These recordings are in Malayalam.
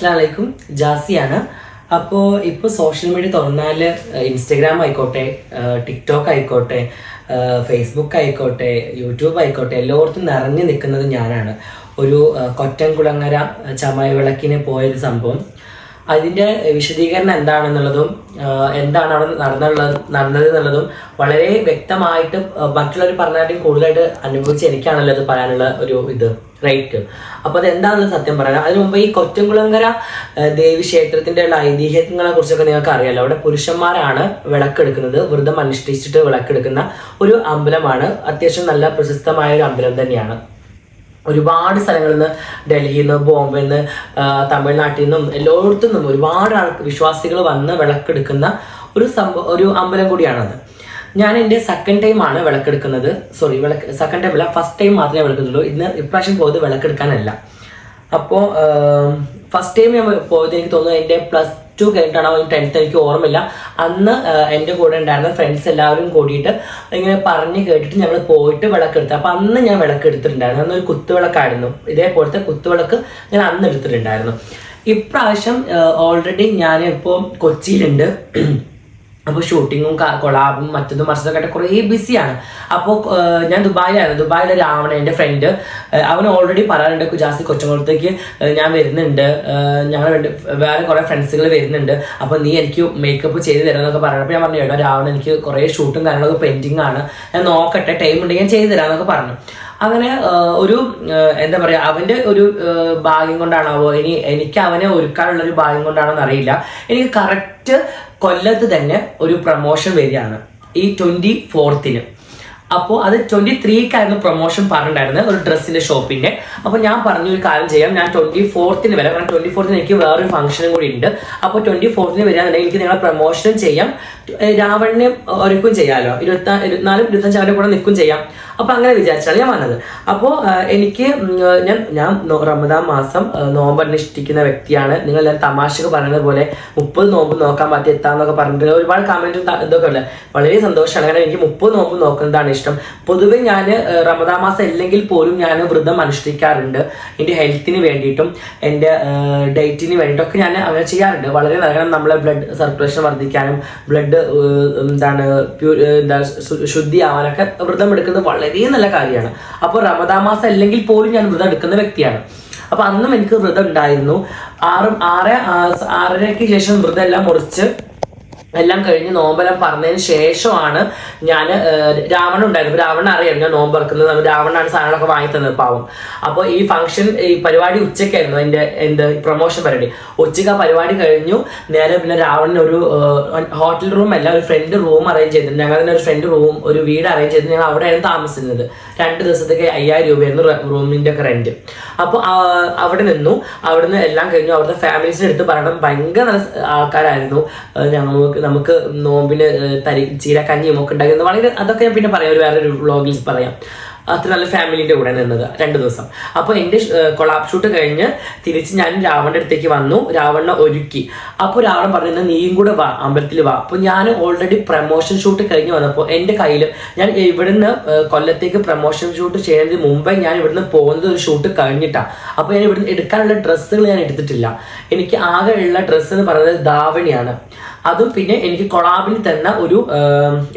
അസ്സാം വലൈക്കും. ജാസിയാണ്. അപ്പോൾ ഇപ്പോൾ സോഷ്യൽ മീഡിയ തുറന്നാൽ ഇൻസ്റ്റഗ്രാം ആയിക്കോട്ടെ ടിക്ടോക്ക് ആയിക്കോട്ടെ ഫേസ്ബുക്ക് ആയിക്കോട്ടെ യൂട്യൂബ് ആയിക്കോട്ടെ എല്ലായിടത്തും നിറഞ്ഞു നിൽക്കുന്നത് ഞാനാണ്. ഒരു കൊറ്റൻകുളങ്ങര ചമയ വിളക്കിന് പോയൊരു സംഭവം. അതിന്റെ വിശദീകരണം എന്താണെന്നുള്ളതും എന്താണ് അവിടെ നടന്നുള്ളത് നടന്നത് എന്നുള്ളതും വളരെ വ്യക്തമായിട്ട് മറ്റുള്ളവർ പറഞ്ഞാലും കൂടുതലായിട്ട് അനുഭവിച്ച് എനിക്കാണല്ലോ അത് പറയാനുള്ള ഒരു ഇത്. റൈറ്റ് അപ്പോൾ അത് എന്താണെന്ന് സത്യം പറയാം അതിനു മുമ്പ് ഈ കൊറ്റംകുളങ്കര ദേവി ക്ഷേത്രത്തിന്റെ ഉള്ള ഐതിഹ്യങ്ങളെ കുറിച്ചൊക്കെ നിങ്ങൾക്ക് അറിയാലോ. അവിടെ പുരുഷന്മാരാണ് വിളക്കെടുക്കുന്നത് വ്രതം അനുഷ്ഠിച്ചിട്ട് വിളക്കെടുക്കുന്ന ഒരു അമ്പലമാണ്. അത്യാവശ്യം നല്ല പ്രശസ്തമായ ഒരു അമ്പലം തന്നെയാണ്. ഒരുപാട് സ്ഥലങ്ങളിൽ നിന്ന് ഡൽഹിയിൽ നിന്ന് ബോംബെയിൽ നിന്ന് തമിഴ്നാട്ടിൽ നിന്നും എല്ലായിടത്തു നിന്നും ഒരുപാട് ആൾ വിശ്വാസികൾ വന്ന് വിളക്കെടുക്കുന്ന ഒരു സംഭവം ഒരു അമ്പലം കൂടിയാണത്. ഞാൻ എന്റെ സെക്കൻഡ് ടൈം ആണ് വിളക്കെടുക്കുന്നത്. സോറി വിളക്ക് സെക്കൻഡ് ടൈം അല്ല ഫസ്റ്റ് ടൈം മാത്രമേ വിളക്കെടുത്തുള്ളൂ. ഇന്ന് ഇപ്രാവശ്യം പോയത് വിളക്കെടുക്കാനല്ല. അപ്പോൾ ഫസ്റ്റ് ടൈം ഞാൻ പോയത് എനിക്ക് തോന്നുന്നു എന്റെ പ്ലസ് ടു കഴിഞ്ഞിട്ടാണോ ടെൻത്ത് എനിക്ക് ഓർമ്മയില്ല. അന്ന് എന്റെ കൂടെ ഉണ്ടായിരുന്ന ഫ്രണ്ട്സ് എല്ലാവരും കൂടിയിട്ട് ഇങ്ങനെ പറഞ്ഞ് കേട്ടിട്ട് ഞങ്ങൾ പോയിട്ട് വിളക്കെടുത്തു. അപ്പോൾ അന്ന് ഞാൻ വിളക്കെടുത്തിട്ടുണ്ടായിരുന്നു. അന്ന് ഒരു കുത്തുവിളക്കായിരുന്നു. ഇതേപോലത്തെ കുത്തുവിളക്ക് ഞാൻ അന്ന് എടുത്തിട്ടുണ്ടായിരുന്നു. ഇപ്രാവശ്യം ഓൾറെഡി ഞാൻ ഇപ്പോൾ കൊച്ചിയിലുണ്ട്. അപ്പോൾ ഷൂട്ടിങ്ങും കൊളാബും മറ്റതും മറിച്ചതൊക്കെ ആയിട്ട് കുറേ ബിസിയാണ് അപ്പോൾ ഞാൻ ദുബായിലായിരുന്നു. ദുബായിലെ രാവണ എന്റെ ഫ്രണ്ട് അവൻ ഓൾറെഡി പറയാറുണ്ട് കുജാസി കൊച്ചംകുളത്തേക്ക് ഞാൻ വരുന്നുണ്ട്. ഞങ്ങൾ വേറെ കുറേ ഫ്രണ്ട്സുകൾ വരുന്നുണ്ട്. അപ്പോൾ നീ എനിക്ക് മേക്കപ്പ് ചെയ്ത് തരാമെന്നൊക്കെ പറഞ്ഞു അപ്പോൾ ഞാൻ പറഞ്ഞു എടാ രാവണ എനിക്ക് കുറേ ഷൂട്ടും കാര്യങ്ങളൊക്കെ പെൻഡിങ് ആണ്. ഞാൻ നോക്കട്ടെ ടൈം ഉണ്ടെങ്കിൽ ഞാൻ ചെയ്തു തരാമെന്നൊക്കെ പറഞ്ഞു. അങ്ങനെ ഒരു എന്താ പറയുക അവന്റെ ഒരു ഭാഗ്യം കൊണ്ടാണാവോ? ഇനി എനിക്ക് അവനെ ഒരുക്കാനുള്ള ഒരു ഭാഗ്യം കൊണ്ടാണോ അറിയില്ല. എനിക്ക് കറക്റ്റ് കൊല്ലത്ത് തന്നെ ഒരു പ്രൊമോഷൻ വരികയാണ് ഈ ട്വന്റി ഫോർത്തിന് അപ്പോൾ അത് ട്വന്റി ത്രീക്കായിരുന്നു പ്രൊമോഷൻ പറഞ്ഞിട്ടുണ്ടായിരുന്നത് ഒരു ഡ്രസ്സിന്റെ ഷോപ്പിന്റെ അപ്പോൾ ഞാൻ പറഞ്ഞു ഒരു കാര്യം ചെയ്യാം. ഞാൻ ട്വന്റി ഫോർത്തിന് വരാം. കാരണം ട്വന്റി ഫോർത്തിന് എനിക്ക് വേറൊരു ഫംഗ്ഷനും കൂടി ഉണ്ട് അപ്പോൾ ട്വന്റി ഫോർത്തിന് വരാന്നുണ്ടെങ്കിൽ എനിക്ക് നിങ്ങളെ പ്രൊമോഷനും ചെയ്യാം. രാവണിനെ ഒരുക്കും ചെയ്യാമല്ലോ ഇരുപത്തി ഇരുപത്തിനാലും ഇരുപത്തഞ്ചാവിന്റെ കൂടെ നിൽക്കും ചെയ്യാം. അപ്പൊ അങ്ങനെ വിചാരിച്ചാണ് ഞാൻ വന്നത്. അപ്പോൾ എനിക്ക് ഞാൻ ഞാൻ റമദാൻ മാസം നോമ്പറിനെ ഇഷ്ടിക്കുന്ന വ്യക്തിയാണ്. നിങ്ങൾ തമാശക്ക് പറയുന്നത് പോലെ മുപ്പത് നോമ്പ് നോക്കാൻ പറ്റി എത്താന്നൊക്കെ പറഞ്ഞിട്ട് ഒരുപാട് കമന്റും ഇതൊക്കെ ഉണ്ട്. വളരെ സന്തോഷമാണ്. കാരണം എനിക്ക് മുപ്പത് നോമ്പ് നോക്കുന്നതാണ് ഇഷ്ടം. പൊതുവെ ഞാൻ റമദാൻ മാസം ഇല്ലെങ്കിൽ പോലും ഞാൻ വ്രതം അനുഷ്ഠിക്കാറുണ്ട്. എന്റെ ഹെൽത്തിന് വേണ്ടിയിട്ടും എന്റെ ഡേറ്റിന് വേണ്ടിയിട്ടൊക്കെ ഞാൻ അങ്ങനെ ചെയ്യാറുണ്ട്. വളരെ നല്ല നമ്മളെ ബ്ലഡ് സർക്കുലേഷൻ വർദ്ധിക്കാനും ബ്ലഡ് എന്താണ് പ്യൂ എന്താ ശുദ്ധിയാവാനൊക്കെ വ്രതം എടുക്കുന്നത് വളരെ നല്ല കാര്യമാണ്. അപ്പോൾ റമദാ മാസം അല്ലെങ്കിൽ പോലും ഞാൻ വ്രതം എടുക്കുന്ന വ്യക്തിയാണ്. അപ്പൊ അന്നും എനിക്ക് വ്രതം ഉണ്ടായിരുന്നു. ആറും ആറ് ആറരയ്ക്ക് ശേഷം വ്രതം എല്ലാം മുറിച്ച് എല്ലാം കഴിഞ്ഞ് നോമ്പെല്ലാം പറഞ്ഞതിന് ശേഷമാണ് ഞാൻ രാവണൻ ഉണ്ടായിരുന്നു. രാവണൻ അറിയാം ഞാൻ നോമ്പ് ഇറക്കുന്നത് രാവണനാണ് സാധനങ്ങളൊക്കെ വാങ്ങി തന്നത് പാവം. അപ്പോൾ ഈ ഫംഗ്ഷൻ ഈ പരിപാടി ഉച്ചയ്ക്കായിരുന്നു എന്റെ എന്ത് പ്രൊമോഷൻ പരിപാടി. ഉച്ചയ്ക്ക് ആ പരിപാടി കഴിഞ്ഞു. നേരെ പിന്നെ രാവണൻ ഒരു ഹോട്ടൽ റൂം അല്ല ഒരു ഫ്രണ്ട് റൂം അറേഞ്ച് ചെയ്തിട്ടുണ്ട് ഞങ്ങൾ തന്നെ ഒരു ഫ്രണ്ട് റൂം ഒരു വീട് അറേഞ്ച് ചെയ്തിട്ട് ഞങ്ങൾ അവിടെയാണ് താമസിക്കുന്നത് രണ്ട് ദിവസത്തേക്ക് അയ്യായിരം രൂപയായിരുന്നു റൂമിന്റെ ഒക്കെ റെന്റ് അപ്പോൾ അവിടെ നിന്നു. അവിടുന്ന് എല്ലാം കഴിഞ്ഞു. അവിടുത്തെ ഫാമിലീസിന്റെ അടുത്ത് പറയണം. ഭയങ്കര നല്ല ആൾക്കാരായിരുന്നു ഞങ്ങൾക്ക് നമുക്ക് നോമ്പിന് തരി ചീരക്കഞ്ഞിയും ഒക്കെ ഉണ്ടാക്കുന്നത് വളരെ അതൊക്കെ ഞാൻ പിന്നെ പറയാം ഒരു വേറൊരു വ്ളോഗിൽ പറയാം. അത്ര നല്ല ഫാമിലിന്റെ കൂടെ നിന്നത് രണ്ട് ദിവസം. അപ്പോൾ എന്റെ കൊളാബ് ഷൂട്ട് കഴിഞ്ഞ് തിരിച്ച് ഞാൻ രാവണന്റെ അടുത്തേക്ക് വന്നു. രാവണനെ ഒരുക്കി. അപ്പോൾ രാവൺ പറഞ്ഞു നീയും കൂടെ വാ അമ്പലത്തിൽ വാ. അപ്പോൾ ഞാൻ ഓൾറെഡി പ്രമോഷൻ ഷൂട്ട് കഴിഞ്ഞ് വന്നപ്പോൾ എന്റെ കയ്യിൽ ഞാൻ ഇവിടുന്ന് കൊല്ലത്തേക്ക് പ്രമോഷൻ ഷൂട്ട് ചെയ്യുന്നതിന് മുമ്പേ ഞാൻ ഇവിടുന്ന് പോകുന്നത് ഒരു ഷൂട്ട് കഴിഞ്ഞിട്ടാണ് അപ്പോൾ ഞാൻ ഇവിടുന്ന് എടുക്കാനുള്ള ഡ്രസ്സുകൾ ഞാൻ എടുത്തിട്ടില്ല. എനിക്ക് ആകെ ഉള്ള ഡ്രസ്സ് എന്ന് പറയുന്നത് ധാവണിയാണ്. അതും പിന്നെ എനിക്ക് കൊളാബിൽ തന്ന ഒരു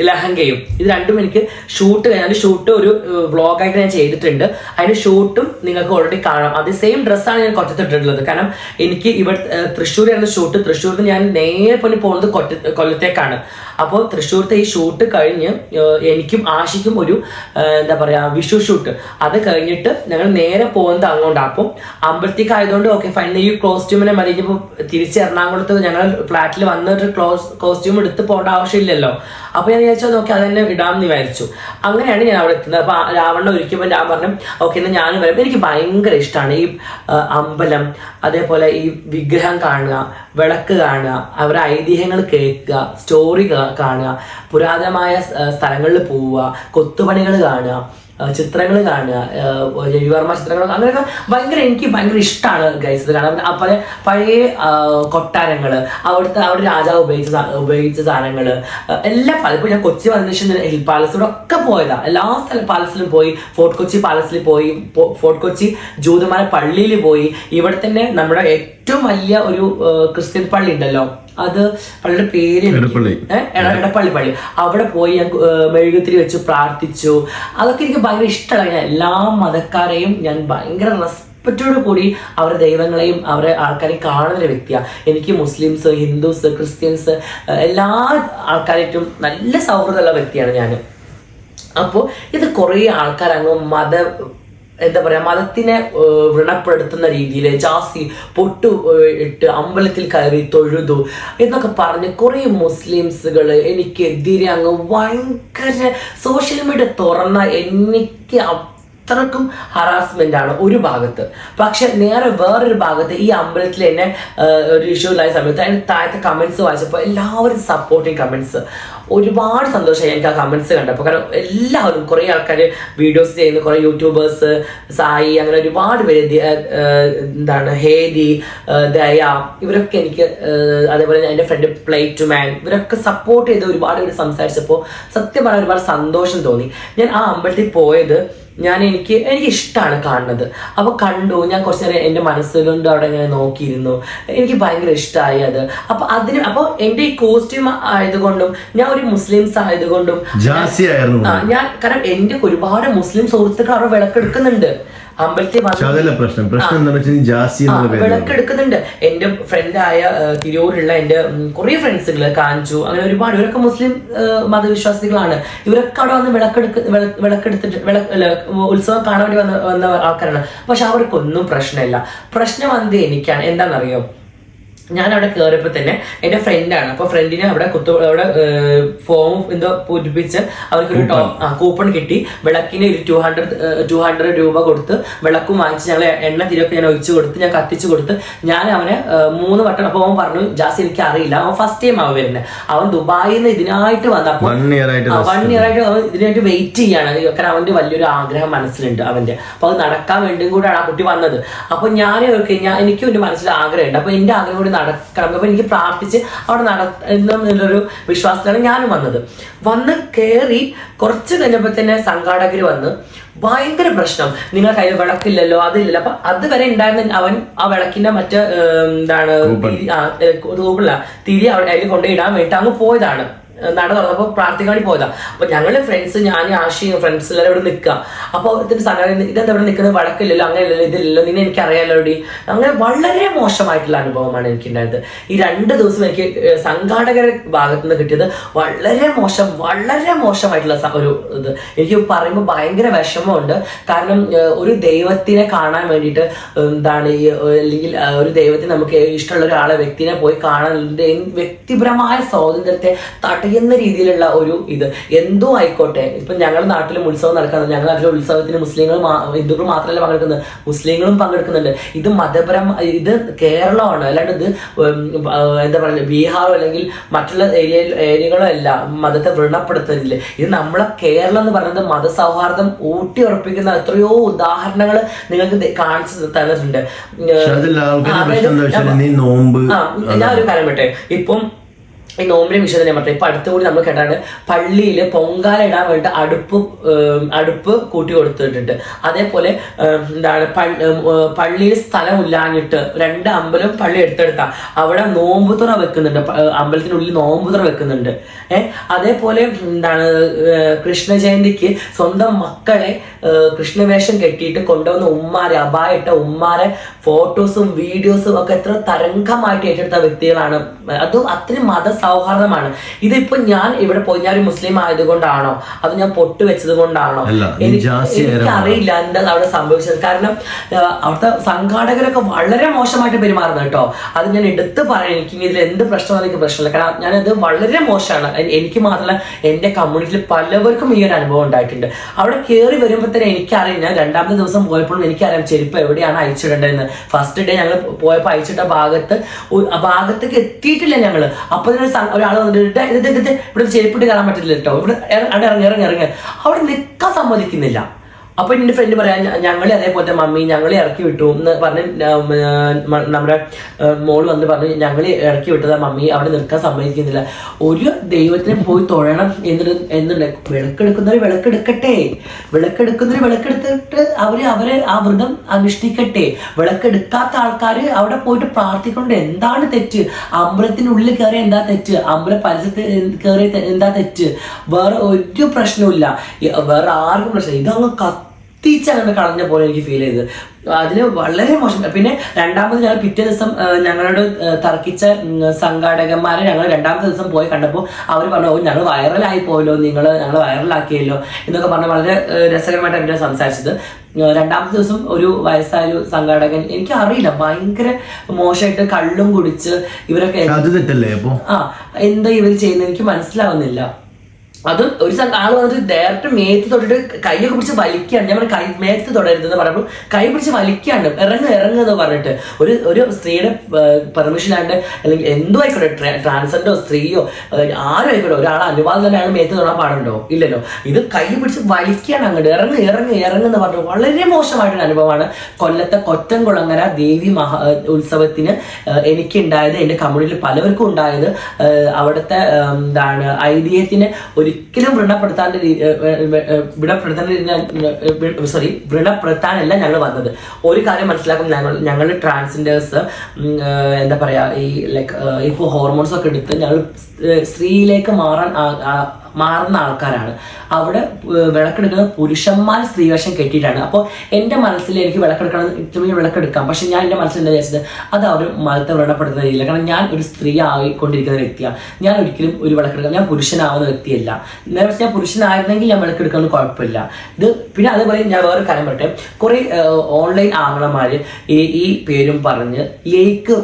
ലഹങ്കയും. ഇത് രണ്ടും എനിക്ക് ഷൂട്ട് കഴിഞ്ഞാൽ ഷൂട്ട് ഒരു വ്ളോഗായിട്ട് ഞാൻ ചെയ്തിട്ടുണ്ട്. അതിന്റെ ഷൂട്ടും നിങ്ങൾക്ക് ഓൾറെഡി കാണാം. അത് സെയിം ഡ്രസ്സാണ് ഞാൻ കൊറ്റത്തിട്ടുള്ളത് കാരണം എനിക്ക് ഇവിടെ തൃശ്ശൂരായിരുന്നു ഷൂട്ട് തൃശ്ശൂരിൽ നിന്ന് ഞാൻ നേരെ പോലും പോകുന്നത് കൊറ്റ കൊല്ലത്തേക്കാണ്. അപ്പോൾ തൃശ്ശൂരത്തെ ഈ ഷൂട്ട് കഴിഞ്ഞ് എനിക്കും ആഷിക്കും ഒരു എന്താ പറയുക വിഷു ഷൂട്ട് അത് കഴിഞ്ഞിട്ട് ഞങ്ങൾ നേരെ പോകുന്നത് അങ്ങോട്ട്. അപ്പം അമ്പലത്തേക്ക് ആയതുകൊണ്ട് ഓക്കെ ഫൈനലി ഈ കോസ്റ്റ്യൂമിനെ മതി ഇനിയിപ്പോൾ തിരിച്ച് എറണാകുളത്ത് ഞങ്ങൾ ഫ്ലാറ്റിൽ വന്നിട്ട് ക്ലോസ് കോസ്റ്റ്യൂം എടുത്ത് പോകേണ്ട ആവശ്യമില്ലല്ലോ. അപ്പൊ ഞാൻ വിചാരിച്ചു നോക്കി അത് തന്നെ ഇടാമെന്ന് വിചാരിച്ചു. അങ്ങനെയാണ് ഞാൻ അവിടെ എത്തുന്നത്. അപ്പൊ രാവണ ഒരുക്കുമ്പോൾ ഞാൻ പറഞ്ഞു ഓക്കെ എന്നാൽ ഞാനും വരുമ്പോൾ എനിക്ക് ഭയങ്കര ഇഷ്ടമാണ് ഈ അമ്പലം അതേപോലെ ഈ വിഗ്രഹം കാണുക വിളക്ക് കാണുക അവരുടെ ഐതിഹ്യങ്ങൾ കേൾക്കുക സ്റ്റോറി കാണുക പുരാതനമായ സ്ഥലങ്ങളിൽ പോവുക കൊത്തുപണികൾ കാണുക. ചിത്രങ്ങൾ കാണുക രവിവർമ്മ ചിത്രങ്ങൾ അങ്ങനെയൊക്കെ ഭയങ്കര എനിക്ക് ഭയങ്കര ഇഷ്ടമാണ് ഗൈസ് ഇത് കാണാൻ. പല പഴയ കൊട്ടാരങ്ങൾ അവിടുത്തെ അവിടെ രാജാവ് ഉപയോഗിച്ച ഉപയോഗിച്ച സാധനങ്ങൾ എല്ലാ പല ഇപ്പൊ ഞാൻ കൊച്ചി വന്നതിന് ശേഷം ഹിൽ പാലസ് ഇവിടെ ഒക്കെ പോയതാണ് എല്ലാ സ്ഥല പാലസിലും പോയി ഫോർട്ട് കൊച്ചി പാലസിൽ പോയി ഫോർട്ട് കൊച്ചി ജൂതമാല പള്ളിയിൽ പോയി. ഇവിടെ തന്നെ നമ്മുടെ ഏറ്റവും വലിയ ഒരു ക്രിസ്ത്യൻ പള്ളി ഉണ്ടല്ലോ. അത് പള്ളിയുടെ പേര് എടപ്പള്ളി. പള്ളി. അവിടെ പോയി ഞാൻ മെഴുകുത്തിരി വെച്ച് പ്രാർത്ഥിച്ചു. അതൊക്കെ എനിക്ക് ഭയങ്കര ഇഷ്ടമാണ്. ഞാൻ എല്ലാ മതക്കാരെയും ഞാൻ ഭയങ്കര റെസ്പെക്റ്റോട് കൂടി അവരുടെ ദൈവങ്ങളെയും അവരെ ആൾക്കാരെയും കാണുന്നൊരു വ്യക്തിയാണ് എനിക്ക് മുസ്ലിംസ് ഹിന്ദുസ് ക്രിസ്ത്യൻസ് എല്ലാ ആൾക്കാരായിട്ടും നല്ല സൗഹൃദമുള്ള വ്യക്തിയാണ് ഞാൻ അപ്പോൾ ഇത് കുറേ ആൾക്കാർ അങ്ങ് മത എന്താ പറയാ മതത്തിനെ വ്രണപ്പെടുത്തുന്ന രീതിയിൽ ജാസ്തി പൊട്ടു ഇട്ട് അമ്പലത്തിൽ കയറി തൊഴുതു എന്നൊക്കെ പറഞ്ഞ് കുറേ മുസ്ലിംസുകൾ എനിക്കെതിരെ അങ്ങ് ഭയങ്കര സോഷ്യൽ മീഡിയ തുറന്ന എനിക്ക് അത്രക്കും ഹറാസ്മെന്റ് ആണ് ഒരു ഭാഗത്ത്. പക്ഷെ നേരെ വേറൊരു ഭാഗത്ത് ഈ അമ്പലത്തിൽ എന്നെ ഒരു ഇഷ്യൂ ഉണ്ടായ സമയത്ത് അതിന് താഴത്തെ കമന്റ്സ് വായിച്ചപ്പോൾ എല്ലാവരും സപ്പോർട്ടിങ് കമന്റ്സ് ഒരുപാട് സന്തോഷമായി എനിക്ക് ആ കമന്റ്സ് കണ്ടപ്പോൾ കാരണം എല്ലാവരും കുറേ ആൾക്കാർ വീഡിയോസ് ചെയ്യുന്ന കുറേ യൂട്യൂബേഴ്സ് സായി അങ്ങനെ ഒരുപാട് പേര് എന്താണ് ഹേദി ദയ ഇവരൊക്കെ എനിക്ക് അതേപോലെ എന്റെ ഫ്രണ്ട് പ്ലേ ടു മാൻ ഇവരൊക്കെ സപ്പോർട്ട് ചെയ്ത് ഒരുപാട് പേര് സംസാരിച്ചപ്പോൾ സത്യം പറഞ്ഞാൽ ഒരുപാട് സന്തോഷം തോന്നി. ഞാൻ ആ അമ്പലത്തിൽ പോയത് ഞാൻ എനിക്ക് എനിക്ക് ഇഷ്ടമാണ് കാണുന്നത്. അപ്പോൾ കണ്ടു ഞാൻ കുറച്ച് നേരം എന്റെ മനസ്സുകൊണ്ട് അവിടെ ഇങ്ങനെ നോക്കിയിരുന്നു. എനിക്ക് ഭയങ്കര ഇഷ്ടമായി അത്. അപ്പോൾ അതിന് അപ്പോൾ എന്റെ ഈ കോസ്റ്റ്യൂം ആയതുകൊണ്ടും ഞാൻ ഒരു മുസ്ലിംസ് ആയതുകൊണ്ടും ഞാൻ കാരണം എന്റെ ഒരുപാട് മുസ്ലിം സുഹൃത്തുക്കൾ അവിടെ വിളക്കെടുക്കുന്നുണ്ട്. അമ്പലത്തിൽ പ്രശ്നം. പ്രശ്നം എന്താണെന്ന് വെച്ചാൽ ജാസി വിളക്കെടുക്കുന്നുണ്ട് എന്റെ ഫ്രണ്ടായ തിരൂരുള്ള എന്റെ കുറേ ഫ്രണ്ട്സുകൾ കാഞ്ചു അങ്ങനെ ഒരുപാട്. ഇവരൊക്കെ മുസ്ലിം മതവിശ്വാസികളാണ്. ഇവരൊക്കെ അവിടെ വന്ന് വിളക്കെടുക്ക് വിള- വിളക്കെടുത്തിട്ട് വിളക്ക് ഉത്സവം കാണാൻ വേണ്ടി വന്ന വന്ന ആൾക്കാരാണ്. പക്ഷെ അവർക്കൊന്നും പ്രശ്നമില്ല. പ്രശ്നം വന്നത് എനിക്കാണ്. എന്താണെന്നറിയോ? ഞാൻ അവിടെ കയറിയപ്പോൾ തന്നെ എന്റെ ഫ്രണ്ടാണ് അപ്പോൾ ഫ്രണ്ടിനെ അവിടെ കുത്തു അവിടെ ഫോം എന്തോ പൂരിപ്പിച്ച് അവർക്കൊരു ടോ ആ കൂപ്പൺ കിട്ടി. വിളക്കിന് ഒരു ടു ഹൺഡ്രഡ് ടു ഹൺഡ്രഡ് രൂപ കൊടുത്ത് വിളക്കും വാങ്ങിച്ച് ഞങ്ങൾ എണ്ണ തിരക്ക് ഞാൻ ഒഴിച്ചു കൊടുത്ത് ഞാൻ കത്തിച്ചു കൊടുത്ത് ഞാൻ അവനെ മൂന്ന് വട്ടം അപ്പോൾ അവൻ പറഞ്ഞു ജാസ് എനിക്ക് അറിയില്ല അവൻ ഫസ്റ്റ് ടൈം അവൻ വരുന്നത് അവൻ ദുബായിൽ നിന്ന് ഇതിനായിട്ട് വന്നപ്പോൾ വൺ ഇയർ ആയിട്ട് അവൻ ഇതിനായിട്ട് വെയിറ്റ് ചെയ്യാണ്. കാരണം അവന്റെ വലിയൊരു ആഗ്രഹം മനസ്സിലുണ്ട് അവന്റെ അപ്പോൾ അത് നടക്കാൻ വേണ്ടിയും കൂടെയാണ് ആ കുട്ടി വന്നത്. അപ്പോൾ ഞാൻ എനിക്കും എന്റെ മനസ്സിൽ ആഗ്രഹമുണ്ട്. അപ്പോൾ എന്റെ ആഗ്രഹം കൂടി നടക്കണം. അപ്പൊ എനിക്ക് പ്രാർത്ഥിച്ച് അവിടെ നടന്നൊരു വിശ്വാസത്തിലാണ് ഞാനും വന്നത്. വന്ന് കയറി കുറച്ച് കഴിഞ്ഞപ്പോൾ തന്നെ സംഘാടകർ വന്ന് ഭയങ്കര പ്രശ്നം. നിങ്ങൾ കയ്യിൽ വിളക്കില്ലല്ലോ അതില്ലല്ലോ. അപ്പൊ അതുവരെ ഉണ്ടായിരുന്ന അവൻ ആ വിളക്കിന്റെ മറ്റേ എന്താണ് തിരി- ആ, തിരി അവിടെ അതിൽ കൊണ്ടുപോയിടാൻ വേണ്ടിയിട്ട് അങ്ങ് പോയതാണ്. നട തുറന്നപ്പോൾ പ്രാർത്ഥിക്കാൻ വേണ്ടി പോയതാ. അപ്പൊ ഞങ്ങൾ ഫ്രണ്ട്സ് ഞാൻ ആഷിയും ഫ്രണ്ട്സ് എല്ലാവരും ഇവിടെ നിൽക്കുക അപ്പൊ ഇതിന്റെ സംഘടന ഇതെന്താ ഇവിടെ നിൽക്കുന്നത് വടക്കില്ലല്ലോ അങ്ങനെയല്ലല്ലോ ഇതില്ലല്ലോ നിന്നെ എനിക്ക് അറിയാലോടി. അങ്ങനെ വളരെ മോശമായിട്ടുള്ള അനുഭവമാണ് എനിക്ക് ഉണ്ടായത് ഈ രണ്ട് ദിവസം എനിക്ക് സംഘാടകരെ ഭാഗത്ത് നിന്ന് കിട്ടിയത് വളരെ മോശം വളരെ മോശമായിട്ടുള്ള ഒരു ഇത്. എനിക്ക് പറയുമ്പോൾ ഭയങ്കര വിഷമമുണ്ട്. കാരണം ഒരു ദൈവത്തിനെ കാണാൻ വേണ്ടിയിട്ട് എന്താണ് ഈ അല്ലെങ്കിൽ ഒരു ദൈവത്തിന് നമുക്ക് ഇഷ്ടമുള്ള ഒരാളെ വ്യക്തിനെ പോയി കാണാൻ വ്യക്തിപരമായ സ്വാതന്ത്ര്യത്തെ തടയുന്ന രീതിയിലുള്ള ഒരു ഇത്. എന്തോ ആയിക്കോട്ടെ. ഇപ്പം ഞങ്ങളുടെ നാട്ടിലും ഉത്സവം നടക്കുന്നത് ഞങ്ങളുടെ നാട്ടിലെ ഉത്സവത്തിന് മുസ്ലിങ്ങൾ ഹിന്ദുക്കൾ മാത്രമല്ല പങ്കെടുക്കുന്നത്. മുസ്ലിങ്ങളും പങ്കെടുക്കുന്നുണ്ട്. ഇത് മതപരം ഇത് കേരളമാണ്. അല്ലാണ്ട് ഇത് എന്താ പറയുക ബീഹാറോ അല്ലെങ്കിൽ മറ്റുള്ള ഏരിയ ഏരിയകളോ അല്ല മതത്തെ വ്രണപ്പെടുത്തുന്നില്ല ഇത് നമ്മളെ കേരളം എന്ന് പറയുന്നത് മതസൗഹാർദ്ദം ഊട്ടി ഉറപ്പിക്കുന്ന എത്രയോ ഉദാഹരണങ്ങൾ നിങ്ങൾക്ക് കാണിച്ചു തന്നിട്ടുണ്ട്. ഞാൻ ഒരു കാര്യം പറ്റേ ഇപ്പം ഈ നോമ്പിനെ വിഷയം തന്നെ പറഞ്ഞു ഇപ്പൊ അടുത്തുകൂടി നമ്മൾ കേട്ടാണ് പള്ളിയിൽ പൊങ്കാല ഇടാൻ വേണ്ടി അടുപ്പ് അടുപ്പ് കൂട്ടി കൊടുത്തിട്ടുണ്ട്. അതേപോലെ എന്താണ് പള്ളിയിൽ സ്ഥലമില്ലാഞ്ഞിട്ട് രണ്ട് അമ്പലം പള്ളി എടുത്തെടുത്താ. അവിടെ നോമ്പുതുറ വെക്കുന്നുണ്ട്. അമ്പലത്തിനുള്ളിൽ നോമ്പുതുറ വെക്കുന്നുണ്ട്. ഏഹ് അതേപോലെ എന്താണ് കൃഷ്ണ ജയന്തിക്ക് സ്വന്തം മക്കളെ കൃഷ്ണവേഷം കെട്ടിയിട്ട് കൊണ്ടുവന്ന ഉമ്മാരെ അബായിട്ട ഉമ്മാരെ ഫോട്ടോസും വീഡിയോസും ഒക്കെ എത്ര തരംഗമായിട്ട് ഏറ്റെടുത്ത വ്യക്തികളാണ്. അതും അത്രയും മതസൗഹാർദ്ദമാണ് ഇതിപ്പോ ഞാൻ ഇവിടെ പോയി ഞാൻ ഒരു മുസ്ലിം ആയതുകൊണ്ടാണോ? അത് ഞാൻ പൊട്ട് വെച്ചത് കൊണ്ടാണോ എനിക്കറിയില്ല എന്താ അവിടെ സംഭവിച്ചത്. കാരണം അവിടുത്തെ സംഘാടകരൊക്കെ വളരെ മോശമായിട്ട് പെരുമാറുന്നത് കേട്ടോ. അത് ഞാൻ എടുത്ത് പറയാം. എനിക്ക് ഇതിൽ എന്ത് പ്രശ്നം എനിക്ക് പ്രശ്നമില്ല. കാരണം ഞാനത് വളരെ മോശമാണ്. എനിക്ക് മാത്രമല്ല എന്റെ കമ്മ്യൂണിറ്റിയിൽ പലവർക്കും ഈ ഒരു അനുഭവം ഉണ്ടായിട്ടുണ്ട്. അവിടെ കയറി വരുമ്പോൾ തന്നെ എനിക്കറിയാം ഞാൻ രണ്ടാമത്തെ ദിവസം പോയപ്പോഴും എനിക്കറിയാം ചെരുപ്പ് എവിടെയാണ് അയച്ചിടേണ്ടതെന്ന് ഫസ്റ്റ് ഡേ ഞങ്ങൾ പോയപ്പോൾ അയച്ചിട്ട ഭാഗത്ത് ഭാഗത്തേക്ക് എത്തിയിട്ടില്ല ഞങ്ങൾ അപ്പൊ തന്നെ ഒരാൾ വന്നിട്ട് "ദേ, ഇത് ഇത് ഇത് ഇവിടെ ചെരുപ്പിട്ട് കയറാൻ പറ്റില്ല കേട്ടോ. ഇവിടെ ഇറങ്ങി ഇറങ്ങി ഇറങ്ങി. അവിടെ നിൽക്കാൻ സമ്മതിക്കുന്നില്ല. അപ്പൊ എന്റെ ഫ്രണ്ട് പറയാ ഞങ്ങളെ അതേപോലത്തെ മമ്മി ഞങ്ങളെ ഇറക്കി വിട്ടു എന്ന് പറഞ്ഞ് നമ്മുടെ മോൾ വന്ന് പറഞ്ഞു ഞങ്ങളെ ഇറക്കി വിട്ടതാ മമ്മി അവിടെ നിൽക്കാൻ സമ്മതിക്കുന്നില്ല. ഒരു ദൈവത്തിനെ പോയി തൊഴണം എന്നിട്ട് എന്നുണ്ട്. വിളക്കെടുക്കുന്നവർ വിളക്കെടുക്കട്ടെ. വിളക്കെടുക്കുന്നവർ വിളക്കെടുത്തിട്ട് അവർ അവരെ ആ വ്രതം അനുഷ്ഠിക്കട്ടെ. വിളക്കെടുക്കാത്ത ആൾക്കാര് അവിടെ പോയിട്ട് പ്രാർത്ഥിക്കൊണ്ട് എന്താണ് തെറ്റ്? അമ്പലത്തിനുള്ളിൽ കയറി എന്താ തെറ്റ്? അമ്പല പരിസരത്ത് കയറി എന്താ തെറ്റ്? വേറെ ഒരു പ്രശ്നവും വേറെ ആർക്കും പ്രശ്നം ഇതങ്ങ് കത്തിച്ചങ്ങനെ കളഞ്ഞ പോലെ എനിക്ക് ഫീൽ ചെയ്തത് അതിന് വളരെ മോശം. പിന്നെ രണ്ടാമത് ഞങ്ങൾ പിറ്റേ ദിവസം ഞങ്ങളോട് തർക്കിച്ച സംഘാടകന്മാരെ ഞങ്ങൾ രണ്ടാമത്തെ ദിവസം പോയി കണ്ടപ്പോൾ അവർ പറഞ്ഞു "ഓ, ഞങ്ങൾ വൈറലായി പോയല്ലോ നിങ്ങൾ ഞങ്ങൾ വൈറലാക്കിയല്ലോ എന്നൊക്കെ പറഞ്ഞ് വളരെ രസകരമായിട്ട് എന്റെ സംസാരിച്ചത്. രണ്ടാമത്തെ ദിവസം ഒരു വയസ്സായ ഒരു സംഘാടകൻ എനിക്ക് അറിയില്ല ഭയങ്കര മോശമായിട്ട് കള്ളും കുടിച്ച് ഇവരൊക്കെ ആ എന്താ ഇവർ ചെയ്യുന്നത് എനിക്ക് മനസ്സിലാവുന്നില്ല. അത് ഒരു ആൾ വന്നിട്ട് ഡയറക്റ്റ് മേത്ത് തൊട്ടിട്ട് കൈയൊക്കെ പിടിച്ച് വലിക്കുകയാണ് ഞാൻ കൈ മേത്ത് തൊടരുതെന്ന് പറയുമ്പോൾ കൈ പിടിച്ച് വലിക്കുകയാണ് ഇറങ്ങ് ഇറങ്ങ് എന്ന് പറഞ്ഞിട്ട് ഒരു ഒരു സ്ത്രീയുടെ പെർമിഷൻ ആയിട്ട് അല്ലെങ്കിൽ എന്തോ ആയിക്കോട്ടെ ട്രാൻസ്ജെൻഡോ സ്ത്രീയോ ആരോ ആയിക്കോട്ടെ ഒരാളെ അനുവാദം തന്നെ അയാൾ മേത്ത് തൊടാൻ പാടുണ്ടോ? ഇല്ലല്ലോ. ഇത് കൈ പിടിച്ച് വലിക്കുകയാണ് അങ്ങോട്ട് ഇറങ്ങ് ഇറങ്ങ് ഇറങ്ങ് എന്ന് പറഞ്ഞു വളരെ മോശമായിട്ടൊരു അനുഭവമാണ് കൊല്ലത്തെ കൊറ്റംകുളങ്ങര ദേവി മഹാ ഉത്സവത്തിന് എനിക്കുണ്ടായത് എന്റെ കമ്മ്യൂണിറ്റിയിൽ പലവർക്കും ഉണ്ടായത് അവിടുത്തെ എന്താണ് ഐതിഹ്യത്തിന് ഒരിക്കലും വ്രണപ്പെടുത്താൻ വ്രണപ്പെടുത്താൻ സോറി വ്രണപ്പെടുത്താനല്ല ഞങ്ങൾ വന്നത്. ഒരു കാര്യം മനസ്സിലാക്കും ഞങ്ങൾ ഞങ്ങൾ ട്രാൻസ്ജെൻഡേഴ്സ് എന്താ പറയുക ഈ ലൈക്ക് ഇപ്പോൾ ഹോർമോൺസ് ഒക്കെ എടുത്ത് ഞങ്ങൾ സ്ത്രീയിലേക്ക് മാറാൻ മാറുന്ന ആൾക്കാരാണ്. അവിടെ വിളക്കെടുക്കുന്നത് പുരുഷന്മാർ സ്ത്രീവേഷം കെട്ടിയിട്ടാണ്. അപ്പോൾ എന്റെ മനസ്സിൽ എനിക്ക് വിളക്കെടുക്കണം ഇത്രയും വിളക്കെടുക്കാം. പക്ഷെ ഞാൻ എന്റെ മനസ്സിൽ എന്താ വിചാരിച്ചത്? അത് അവർ മതത്തെ വ്രണപ്പെടുത്തുന്ന രീതിയില്ല കാരണം ഞാൻ ഒരു സ്ത്രീ ആയിക്കൊണ്ടിരിക്കുന്ന വ്യക്തിയാണ്. ഞാൻ ഒരിക്കലും ഒരു വിളക്കെടുക്കാം ഞാൻ പുരുഷനാവുന്ന വ്യക്തിയല്ല. നേരെ ഞാൻ പുരുഷനായിരുന്നെങ്കിൽ ഞാൻ വിളക്കെടുക്കുന്നത് കുഴപ്പമില്ല. ഇത് പിന്നെ അതേപോലെ ഞാൻ വേറെ കാര്യം പറയട്ടെ. കുറേ ഓൺലൈൻ ആങ്ങളമാര് ഈ ഈ പേരും പറഞ്ഞ് ലേക്ക്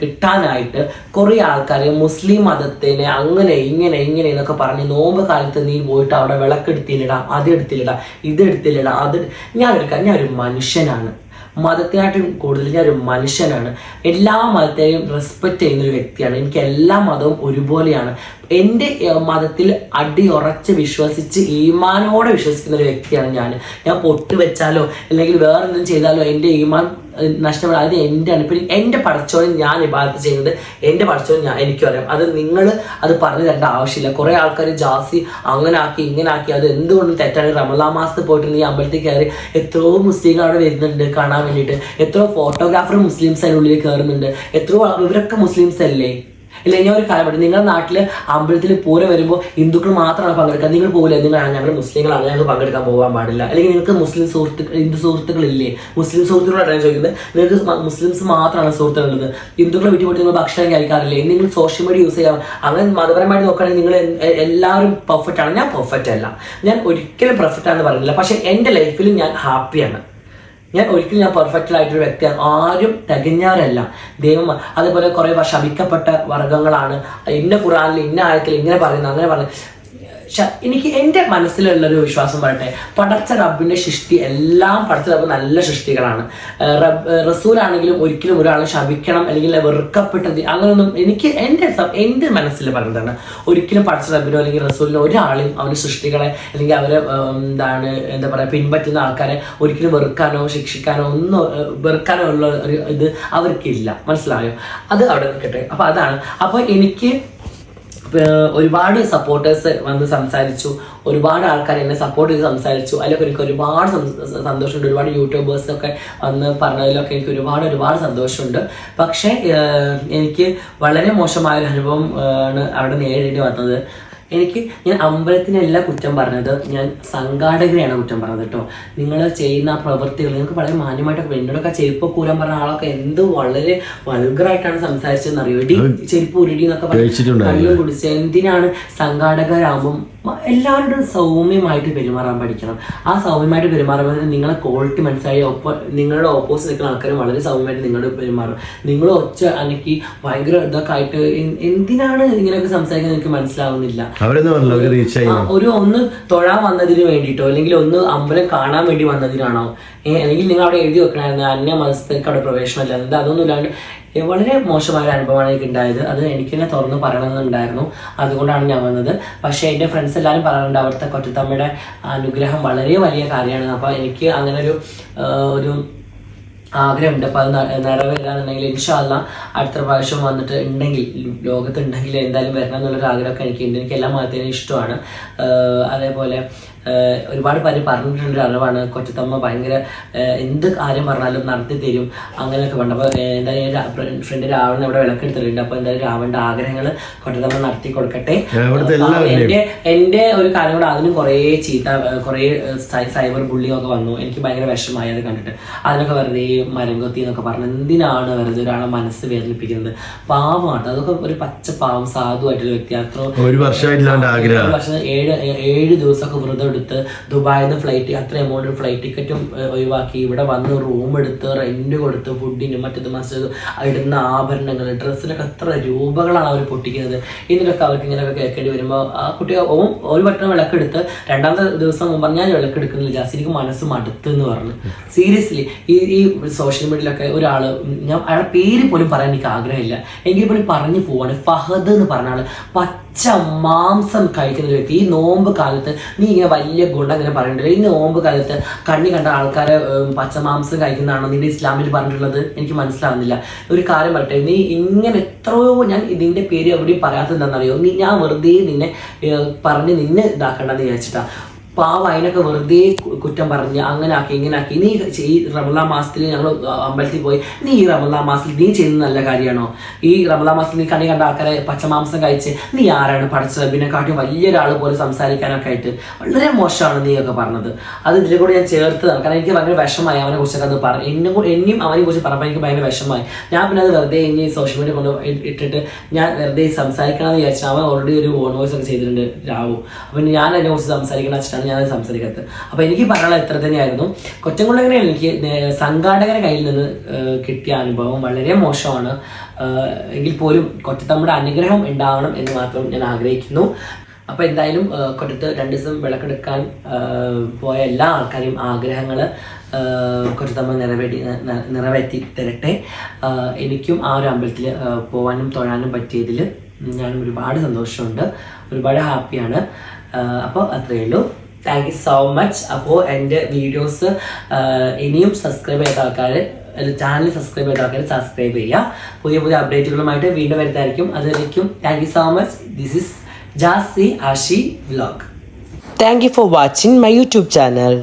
കിട്ടാനായിട്ട് കുറേ ആൾക്കാർ മുസ്ലിം മതത്തിന് അങ്ങനെ ഇങ്ങനെ ഇങ്ങനെ എന്നൊക്കെ പറഞ്ഞ് നോമ്പ് കാലത്ത് നീ പോയിട്ട് അവിടെ വിളക്കെടുത്തിലിടാം അത് എടുത്തില്ലടാ ഇത് എടുത്തില്ലടാ അത് ഞാനൊരു ഒരു മനുഷ്യനാണ്. മതത്തിനായിട്ടും കൂടുതൽ ഞാൻ ഒരു മനുഷ്യനാണ്. എല്ലാ മതത്തെയും റെസ്പെക്റ്റ് ചെയ്യുന്ന ഒരു വ്യക്തിയാണ്. എനിക്ക് എല്ലാ മതവും ഒരുപോലെയാണ്. എന്റെ മതത്തിൽ അടിയുറച്ച് വിശ്വസിച്ച് ഈമാനോടെ വിശ്വസിക്കുന്ന ഒരു വ്യക്തിയാണ് ഞാൻ. ഞാൻ പൊട്ട് വെച്ചാലോ അല്ലെങ്കിൽ വേറെ എന്തെങ്കിലും ചെയ്താലോ എന്റെ ഈമാൻ ഏഹ്, നഷ്ടപ്പെടും. അത് എന്റെ ഇപ്പം എന്റെ പടച്ചോനെ ഞാൻ ഇബാദത്ത് ചെയ്യുന്നത് എന്റെ പടച്ചോനെ ഞാൻ എനിക്കും അറിയാം. അത് നിങ്ങൾ അത് പറഞ്ഞു തരേണ്ട ആവശ്യമില്ല. കുറേ ആൾക്കാർ ജാസി അങ്ങനെ ആക്കി ഇങ്ങനെ ആക്കി അത് എന്തുകൊണ്ടും തെറ്റാണ്. റമലാ മാസത്തിൽ പോയിട്ട് നീ അമ്പലത്തിൽ കയറി എത്രയോ മുസ്ലിങ്ങൾ അവിടെ വരുന്നുണ്ട് കാണാൻ വേണ്ടിയിട്ട്. എത്രയോ ഫോട്ടോഗ്രാഫർ മുസ്ലിംസ് അതിനുള്ളിൽ കയറുന്നുണ്ട്. എത്രയോ ഇവരൊക്കെ മുസ്ലിംസ് അല്ലേ? ഇല്ല ഞാൻ ഒരു കാര്യം നിങ്ങളുടെ നാട്ടിൽ അമ്പലത്തിൽ പൂരം വരുമ്പോൾ ഹിന്ദുക്കൾ മാത്രമാണ് പങ്കെടുക്കുക നിങ്ങൾ പോകില്ല നിങ്ങൾ ഞങ്ങൾ മുസ്ലിങ്ങളാണ് ഞങ്ങൾക്ക് പങ്കെടുക്കാൻ പോകാൻ പാടില്ല. അല്ലെങ്കിൽ നിങ്ങൾക്ക് മുസ്ലിം സുഹൃത്തുക്കൾ ഹിന്ദു സുഹൃത്തുക്കളില്ലേ? മുസ്ലിം സുഹൃത്തുക്കളായിട്ടാണ് ചോദിക്കുന്നത്. നിങ്ങൾക്ക് മുസ്ലിംസ് മാത്രമാണ് സുഹൃത്തുക്കളുള്ളത്. ഹിന്ദുക്കളെ വിട്ടു പോയിട്ട് നിങ്ങൾ ഭക്ഷണം കഴിക്കാറില്ലേ? നിങ്ങൾ സോഷ്യൽ മീഡിയ യൂസ് ചെയ്യാം അങ്ങനെ മതപരമായിട്ട് നോക്കുകയാണെങ്കിൽ നിങ്ങൾ എല്ലാവരും പെർഫെക്റ്റ് ആണ്. ഞാൻ പെർഫെക്റ്റ് അല്ല. ഞാൻ ഒരിക്കലും പെർഫെക്റ്റ് ആണെന്ന് പറയുന്നില്ല. പക്ഷേ എന്റെ ലൈഫിൽ ഞാൻ ഹാപ്പിയാണ് ഞാൻ ഒരിക്കലും ഞാൻ പെർഫെക്റ്റ് ആയിട്ടൊരു വ്യക്തിയാണ്. ആരും തികഞ്ഞാറല്ല ദൈവം അതേപോലെ കുറേ ശപിക്കപ്പെട്ട വർഗങ്ങളാണ് ഇന്ന ഖുറാനിൽ ഇന്ന ആയത്തിൽ ഇങ്ങനെ പറയുന്നു അങ്ങനെ പറയുന്നു. എനിക്ക് എന്റെ മനസ്സിലുള്ളൊരു വിശ്വാസം പറയട്ടെ പടച്ച റബ്ബിന്റെ സൃഷ്ടി എല്ലാം പടച്ച റബ്ബ് നല്ല സൃഷ്ടികളാണ്. റബ്ബ് റസൂലാണെങ്കിലും ഒരിക്കലും ഒരാളെ ശപിക്കണം അല്ലെങ്കിൽ വെറുക്കപ്പെട്ടത് അങ്ങനെയൊന്നും എനിക്ക് എന്റെ എന്റെ മനസ്സിൽ പറയുന്നതാണ് ഒരിക്കലും പടച്ച റബ്ബിനോ അല്ലെങ്കിൽ റസൂലിനോ ഒരാളെയും അവരുടെ സൃഷ്ടികളെ അല്ലെങ്കിൽ അവരെ എന്താണ് എന്താ പറയുക പിൻപറ്റുന്ന ആൾക്കാരെ ഒരിക്കലും വെറുക്കാനോ ശിക്ഷിക്കാനോ ഒന്നും വെറുക്കാനോ ഉള്ള ഒരു ഇത് അവർക്കില്ല. മനസ്സിലായോ? അത് അവിടെ നിൽക്കട്ടെ. അപ്പോൾ അതാണ്. അപ്പോൾ എനിക്ക് ഒരുപാട് സപ്പോർട്ടേഴ്സ് വന്ന് സംസാരിച്ചു. ഒരുപാട് ആൾക്കാർ എന്നെ സപ്പോർട്ട് ചെയ്ത് സംസാരിച്ചു. അതിലൊക്കെ എനിക്ക് ഒരുപാട് സന്തോഷമുണ്ട്. ഒരുപാട് യൂട്യൂബേഴ്സൊക്കെ വന്ന് പറഞ്ഞതിലൊക്കെ എനിക്ക് ഒരുപാട് ഒരുപാട് സന്തോഷമുണ്ട്. പക്ഷേ എനിക്ക് വളരെ മോശമായ ഒരു അനുഭവം ആണ് അവിടെ നേരിടേണ്ടി വന്നത്. എനിക്ക് ഞാൻ അമ്പലത്തിനല്ല കുറ്റം പറഞ്ഞത്. ഞാൻ സംഘാടകരെയാണ് കുറ്റം പറഞ്ഞത് കേട്ടോ നിങ്ങൾ ചെയ്യുന്ന പ്രവൃത്തികൾ നിങ്ങൾക്ക് വളരെ മാന്യമായിട്ടൊക്കെ എന്നോടൊക്കെ ചെരുപ്പ് കൂരാൻ പറഞ്ഞ ആളൊക്കെ എന്ത് വളരെ വൾഗറായിട്ടാണ് സംസാരിച്ചതെന്ന് അറിയോ ഇടി ചെരുപ്പ് ഉരുടി എന്നൊക്കെ പറഞ്ഞു. കള്ളും കുടിച്ച്. എന്തിനാണ് സംഘാടകരാകുമ്പം എല്ലാവരോടും സൗമ്യമായിട്ട് പെരുമാറാൻ പഠിക്കണം. ആ സൗമ്യമായിട്ട് പെരുമാറുമ്പോൾ നിങ്ങളെ ക്വാളിറ്റി മനസ്സിലായി ഒപ്പം നിങ്ങളുടെ ഓപ്പോസിറ്റ് നിൽക്കുന്ന ആൾക്കാരും വളരെ സൗമ്യമായിട്ട് നിങ്ങളോട് പെരുമാറും. നിങ്ങൾ ഒച്ച അനക്കി ഭയങ്കര ഇതൊക്കെ ആയിട്ട് എന്തിനാണ് ഇങ്ങനെയൊക്കെ സംസാരിക്കുന്നത് എനിക്ക് മനസ്സിലാവുന്നില്ല. ഒരു ഒന്ന് തൊഴാൻ വന്നതിന് വേണ്ടിയിട്ടോ അല്ലെങ്കിൽ ഒന്ന് അമ്പലം കാണാൻ വേണ്ടി വന്നതിനാണോ? അല്ലെങ്കിൽ നിങ്ങൾ അവിടെ എഴുതി വെക്കണമായിരുന്നു അന്യ മതസ്ഥർക്ക് അവിടെ പ്രവേശനമില്ല എന്താ അതൊന്നും ഇല്ലാണ്ട് വളരെ മോശമായ ഒരു അനുഭവമാണ് എനിക്ക് ഉണ്ടായത്. അത് എനിക്ക് തന്നെ തുറന്ന് പറയണമെന്നുണ്ടായിരുന്നു. അതുകൊണ്ടാണ് ഞാൻ വന്നത്. പക്ഷേ എന്റെ ഫ്രണ്ട്സ് എല്ലാവരും പറയാറുണ്ട് അവിടുത്തെ കൊറ്റത്തമ്മയുടെ അനുഗ്രഹം വളരെ വലിയ കാര്യമാണ്. അപ്പോൾ എനിക്ക് അങ്ങനെ ഒരു ഒരു ആഗ്രഹമുണ്ട്. അപ്പോൾ അത് നിറവേറാന്നുണ്ടെങ്കിൽ ഇൻഷാല്ല അടുത്ത പ്രാവശ്യം വന്നിട്ട് ഉണ്ടെങ്കിൽ ലോകത്ത് ഉണ്ടെങ്കിൽ എന്തായാലും വരണം എന്നുള്ളൊരു ആഗ്രഹമൊക്കെ എനിക്കുണ്ട്. എനിക്ക് എല്ലാ മതത്തിനും ഇഷ്ടമാണ്. അതേപോലെ ഒരുപാട് പേര് പറഞ്ഞിട്ടുണ്ട്. അറിവാണ്. കൊച്ചത്തമ്മ ഭയങ്കര എന്ത് കാര്യം പറഞ്ഞാലും നടത്തി തരും. അങ്ങനെയൊക്കെ പറഞ്ഞു. അപ്പോൾ എന്തായാലും ഫ്രണ്ട് രാവണൻ ഇവിടെ വിളക്കെടുത്തിട്ടുണ്ട്. അപ്പോൾ എന്തായാലും രാവണന്റെ ആഗ്രഹങ്ങൾ കൊച്ചത്തമ്മ നടത്തി കൊടുക്കട്ടെ. എന്റെ എന്റെ ഒരു കാര്യം കൂടെ അതിനും കുറേ ചീത്ത കുറേ സൈബർ ബുള്ളിയും ഒക്കെ വന്നു. എനിക്ക് ഭയങ്കര വിഷമായി അത് കണ്ടിട്ട്. അതിനൊക്കെ വെറുതെ മരം കൊത്തി എന്നൊക്കെ പറഞ്ഞു. എന്തിനാണ് വെറുതെ ഒരാളെ മനസ്സ് വേദനിപ്പിക്കുന്നത്? പാവമാണ് അതൊക്കെ ഒരു പച്ച പാവം സാധുവായിട്ടൊരു വ്യക്തി അത്ര ഒരു വർഷം ഏഴ് ഏഴ് ദിവസമൊക്കെ വ്രതം എടുത്ത് ദുബായിൽ നിന്ന് ഫ്ലൈറ്റ് അത്ര എമൗണ്ട് ഫ്ലൈറ്റ് ടിക്കറ്റും ഒഴിവാക്കി. ഇവിടെ വന്ന് റൂം എടുത്ത് റെന്റ് കൊടുത്ത് ഫുഡിന് മറ്റത് മറ്റത് ഇടുന്ന ആഭരണങ്ങൾ ഡ്രസ്സിനൊക്കെ എത്ര രൂപകളാണ് അവർ പൊട്ടിക്കുന്നത്. ഇതിനൊക്കെ അവർക്ക് ഇങ്ങനെയൊക്കെ കേൾക്കേണ്ടി വരുമ്പോൾ ആ കുട്ടി ഒരു വട്ടം വിളക്കെടുത്ത് രണ്ടാമത്തെ ദിവസം മുമ്പ് ഞാൻ വിളക്കെടുക്കുന്നില്ല ജാസിനിക്ക് മനസ്സ് മടുത്ത് എന്ന് പറഞ്ഞു. സീരിയസ്ലി ഈ ഈ സോഷ്യൽ മീഡിയയിലൊക്കെ ഒരാൾ ഞാൻ അയാളുടെ പേര് പോലും പറയാൻ എനിക്ക് ആഗ്രഹമില്ല. എങ്കിൽ പോലും പറഞ്ഞു പോവാണ് ഫഹദ് എന്ന് പറഞ്ഞ ആൾ. പച്ച മാംസം കഴിക്കുന്ന ഒരു വ്യക്തി. ഈ നോമ്പ് കാലത്ത് നീ ഇങ്ങനെ വലിയ ഗുണം ഇങ്ങനെ പറഞ്ഞിട്ടില്ല ഈ നോമ്പ് കാലത്ത് കണ്ണി കണ്ട ആൾക്കാരെ പച്ച മാംസം കഴിക്കുന്നതാണോ നിന്റെ ഇസ്ലാമിൽ പറഞ്ഞിട്ടുള്ളത്? എനിക്ക് മനസ്സിലാവുന്നില്ല. ഒരു കാര്യം പറയട്ടെ. നീ ഇങ്ങനെ എത്രയോ ഞാൻ ഇതിന്റെ പേര് എവിടെയും പറയാത്തത് എന്താണെന്നറിയോ? നീ ഞാൻ വെറുതെ നിന്നെ പറഞ്ഞ് നിന്നെ ഇതാക്കണ്ടെന്ന് വിചാരിച്ചിട്ടാ. പാവ അതിനൊക്കെ വെറുതെ കുറ്റം പറഞ്ഞ് അങ്ങനെ ആക്കി ഇങ്ങനെ ആക്കി നീ ഈ റമദാൻ മാസത്തിൽ ഞങ്ങൾ അമ്പലത്തിൽ പോയി നീ ഈ റമദാൻ മാസത്തിൽ നീ ചെയ്യുന്ന നല്ല കാര്യമാണോ? ഈ റമദാൻ മാസത്തിൽ നീ കണി കണ്ട ആൾക്കാരെ പച്ചമാംസം കഴിച്ച് നീ ആരാണ് പഠിച്ചത്? പിന്നെ കാട്ടി വലിയ വലിയൊരാൾ പോലെ സംസാരിക്കാനൊക്കെ ആയിട്ട് വളരെ മോശമാണ് നീ ഒക്കെ പറഞ്ഞത്. അത് ഇതിൽ കൂടെ ഞാൻ ചേർത്തതാണ്. കാരണം എനിക്ക് ഭയങ്കര വിഷമായി അവനെ കുറിച്ചൊക്കെ അത് പറഞ്ഞു എന്നെ എന്നെയും അവനെ കുറിച്ച് പറഞ്ഞപ്പോൾ എനിക്ക് ഭയങ്കര വിഷമായി ഞാൻ പിന്നെ അത് വെറുതെ ഇനി സോഷ്യൽ മീഡിയ കൊണ്ട് ഇട്ടിട്ട് ഞാൻ വെറുതെ സംസാരിക്കണമെന്ന് വിചാരിച്ചാൽ അവൻ ഓൾറെഡി ഒരു വോൺ വോയിസ് ഒക്കെ ചെയ്തിട്ടുണ്ട് രാവു അപ്പം ഞാൻ അതിനെ കുറിച്ച് സംസാരിക്കണം വെച്ചിട്ടാണ് ഞാൻ സംസാരിക്കാത്തത്. അപ്പോൾ എനിക്ക് പറയാനുള്ള ഇത്ര തന്നെയായിരുന്നു. കൊച്ചംകുള്ളങ്ങനെയാണ് എനിക്ക് സംഘാടകരെ കയ്യിൽ നിന്ന് കിട്ടിയ അനുഭവം വളരെ മോശമാണ്. എങ്കിൽ പോലും കൊച്ചത്തമ്മയുടെ അനുഗ്രഹം ഉണ്ടാവണം എന്ന് മാത്രം ഞാൻ ആഗ്രഹിക്കുന്നു. അപ്പോൾ എന്തായാലും കൊറ്റത്ത് രണ്ട് ദിവസം വിളക്കെടുക്കാൻ പോയ എല്ലാ ആൾക്കാരെയും ആഗ്രഹങ്ങൾ കൊച്ചത്തമ്മ നിറവേറ്റി നിറവേറ്റി തരട്ടെ. എനിക്കും ആ ഒരു അമ്പലത്തിൽ പോകാനും തൊഴാനും പറ്റിയതിൽ ഞാനും ഒരുപാട് സന്തോഷമുണ്ട്. ഒരുപാട് ഹാപ്പിയാണ്. അപ്പോൾ അത്രയേ ഉള്ളൂ. താങ്ക് യു സോ മച്ച് അപ്പോൾ എന്റെ വീഡിയോസ് ഇനിയും സബ്സ്ക്രൈബ് ചെയ്ത ആൾക്കാർ ചാനൽ സബ്സ്ക്രൈബ് ചെയ്ത ആൾക്കാർ സബ്സ്ക്രൈബ് ചെയ്യുക. പുതിയ പുതിയ അപ്ഡേറ്റുകളുമായിട്ട് വീണ്ടും വരുന്നതായിരിക്കും. അതുവരേക്കും thank you so much this is Jasi Ashi vlog thank you for watching my YouTube channel